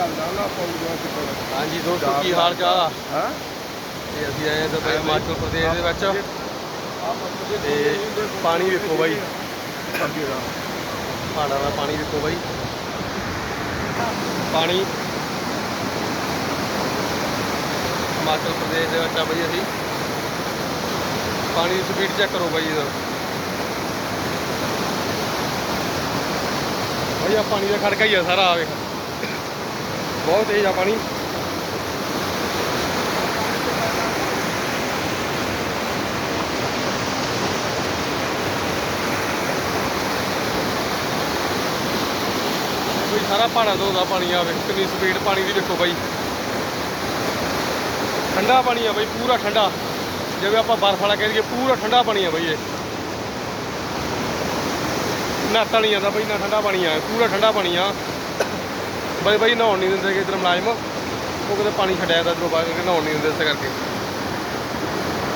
ਚੱਲਦਾ ਨਾ ਪਊਗਾ ਕਿੱਥੇ ਹਾਂਜੀ ਦੋਸਤੋ ਕੀ ਹਾਲ ਚਾਲ ਆ ਹਾਂ? ਤੇ ਅਸੀਂ ਆਏ ਤਾਂ ਬਈ ਹਿਮਾਚਲ ਪ੍ਰਦੇਸ਼ ਦੇ ਵਿੱਚ। ਤੇ ਪਾਣੀ ਵੇਖੋ ਬਾਈ। ਪਹਾੜਾਂ ਦਾ ਪਾਣੀ ਵੇਖੋ ਬਾਈ। ਪਾਣੀ। ਹਿਮਾਚਲ ਪ੍ਰਦੇਸ਼ ਦੇ ਵਿੱਚ ਆ ਬਾਈ ਅਸੀਂ। ਪਾਣੀ ਦੀ ਸਪੀਡ ਚੈੱਕ ਕਰੋ ਬਾਈ ਇਹਦਾ। ਬਾਈ ਆ ਪਾਣੀ ਦਾ ਖੜਕਾ ਹੀ ਆ ਸਾਰਾ ਆ ਵੇਖ। ਬਹੁਤ ਤੇਜ਼ ਆ ਪਾਣੀ। ਕੋਈ ਸਾਰਾ ਪਹਾੜਾਂ ਤੋਂ ਪਾਣੀ ਆਵੇ, ਕਿੰਨੀ ਸਪੀਡ ਪਾਣੀ ਦੀ ਦੇਖੋ ਬਾਈ। ਠੰਡਾ ਪਾਣੀ ਆ ਬਾਈ, ਪੂਰਾ ਠੰਡਾ। ਜਿਵੇਂ ਆਪਾਂ ਬਰਫ ਵਾਲਾ ਕਹਿ ਦਈਏ, ਪੂਰਾ ਠੰਡਾ ਪਾਣੀ ਆ ਬਾਈ ਇਹ। ਨਹਾਤਾ ਨਹੀਂ ਜਾਂਦਾ ਬਾਈ, ਨਾ ਠੰਡਾ ਪਾਣੀ ਆ, ਪੂਰਾ ਠੰਡਾ ਪਾਣੀ ਆ। ਬਾਈ ਬਾਈ ਨਹਾਉਣ ਨਹੀਂ ਦਿੰਦੇ ਕਿ ਇਧਰ ਮੁਲਾਜ਼ਮ। ਉਹ ਕਿਤੇ ਪਾਣੀ ਛੱਡਿਆ ਤਾਂ ਇਧਰੋਂ ਬਾਹਰ ਕਰਕੇ ਨਹਾਉਣ ਨਹੀਂ ਦਿੰਦੇ ਇਸੇ ਕਰਕੇ।